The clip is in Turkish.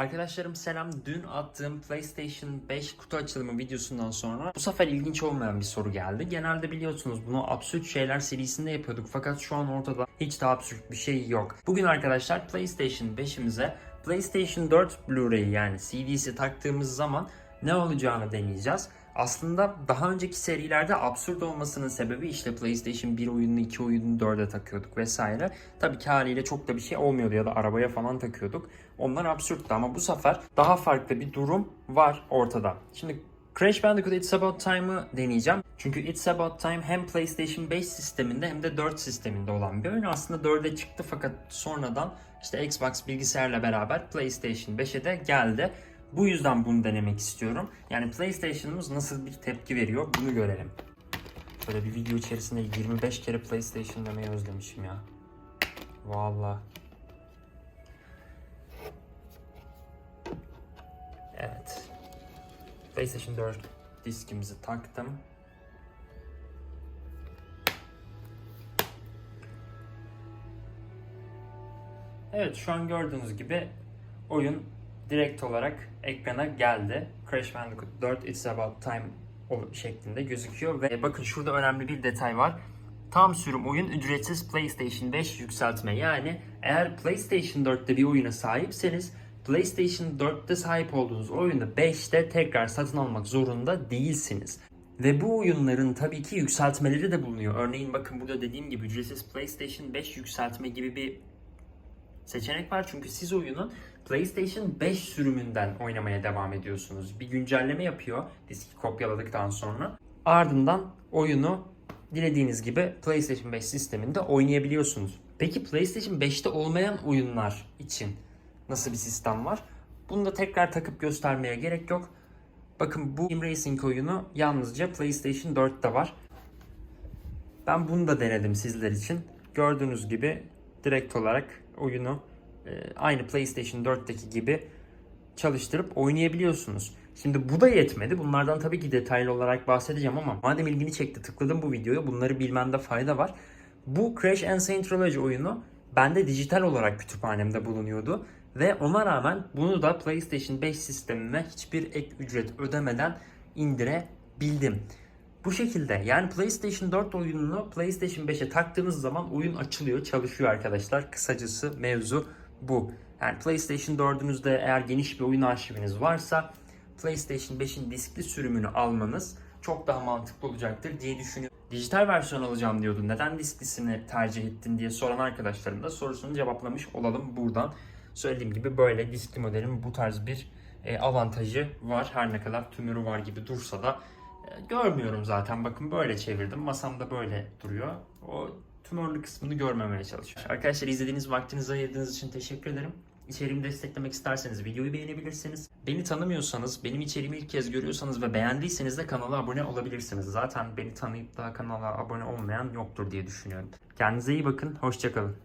Arkadaşlarım selam. Dün attığım PlayStation 5 kutu açılımı videosundan sonra bu sefer ilginç olmayan bir soru geldi. Genelde biliyorsunuz bunu absürt şeyler serisinde yapıyorduk fakat şu an ortada hiç de absürt bir şey yok. Bugün arkadaşlar PlayStation 5'imize PlayStation 4 Blu-ray yani CD'si taktığımız zaman ne olacağını deneyeceğiz. Aslında daha önceki serilerde absürt olmasının sebebi işte PlayStation 1 oyununu 2 oyununu 4'e takıyorduk vesaire. Tabii ki haliyle çok da bir şey olmuyordu ya da arabaya falan takıyorduk. Onlar absürttü ama bu sefer daha farklı bir durum var ortada. Şimdi Crash Bandicoot It's About Time'ı deneyeceğim. Çünkü It's About Time hem PlayStation 5 sisteminde hem de 4 sisteminde olan bir oyun. Aslında 4'e çıktı fakat sonradan işte Xbox bilgisayarla beraber PlayStation 5'e de geldi. Bu yüzden bunu denemek istiyorum. Yani PlayStation'ımız nasıl bir tepki veriyor bunu görelim. Şöyle bir video içerisinde 25 kere PlayStation demeyi özlemişim ya. Vallahi. Evet. PlayStation 4 diskimizi taktım. Evet şu an gördüğünüz gibi oyun direkt olarak ekrana geldi. Crash Bandicoot 4 It's About Time şeklinde gözüküyor ve bakın şurada önemli bir detay var. Tam sürüm oyun ücretsiz PlayStation 5 yükseltme. Yani eğer PlayStation 4'te bir oyuna sahipseniz PlayStation 4'te sahip olduğunuz oyunu 5'te tekrar satın almak zorunda değilsiniz. Ve bu oyunların tabii ki yükseltmeleri de bulunuyor. Örneğin bakın burada dediğim gibi ücretsiz PlayStation 5 yükseltme gibi bir seçenek var. Çünkü siz oyunu PlayStation 5 sürümünden oynamaya devam ediyorsunuz. Bir güncelleme yapıyor diski kopyaladıktan sonra. Ardından oyunu dilediğiniz gibi PlayStation 5 sisteminde oynayabiliyorsunuz. Peki PlayStation 5'te olmayan oyunlar için nasıl bir sistem var? Bunu da tekrar takıp göstermeye gerek yok. Bakın bu Sim Racing oyunu yalnızca PlayStation 4'te var. Ben bunu da denedim sizler için. Gördüğünüz gibi direkt olarak oyunu e, aynı PlayStation 4'teki gibi çalıştırıp oynayabiliyorsunuz. Şimdi bu da yetmedi. Bunlardan tabii ki detaylı olarak bahsedeceğim ama madem ilgini çekti tıkladım bu videoya bunları bilmende fayda var. Bu Crash and Saint Trilogy oyunu bende dijital olarak kütüphanemde bulunuyordu. Ve ona rağmen bunu da PlayStation 5 sistemime hiçbir ek ücret ödemeden indirebildim. Bu şekilde yani PlayStation 4 oyununu PlayStation 5'e taktığınız zaman oyun açılıyor, çalışıyor arkadaşlar. Kısacası mevzu bu. Yani PlayStation 4'ünüzde eğer geniş bir oyun arşiviniz varsa PlayStation 5'in diskli sürümünü almanız çok daha mantıklı olacaktır diye düşünüyorum. Dijital versiyon alacağım diyordu. Neden disklisini tercih ettin diye soran arkadaşlarım da sorusunu cevaplamış olalım buradan. Söylediğim gibi böyle diskli modelin bu tarz bir e, avantajı var. Her ne kadar tümörü var gibi dursa da görmüyorum zaten. Bakın böyle çevirdim. Masamda böyle duruyor. O tümörlü kısmını görmemeye çalışıyorum. Arkadaşlar izlediğiniz vaktinizi ayırdığınız için teşekkür ederim. İçeriğimi desteklemek isterseniz videoyu beğenebilirsiniz. Beni tanımıyorsanız, benim içeriğimi ilk kez görüyorsanız ve beğendiyseniz de kanala abone olabilirsiniz. Zaten beni tanıyıp da kanala abone olmayan yoktur diye düşünüyorum. Kendinize iyi bakın, hoşçakalın.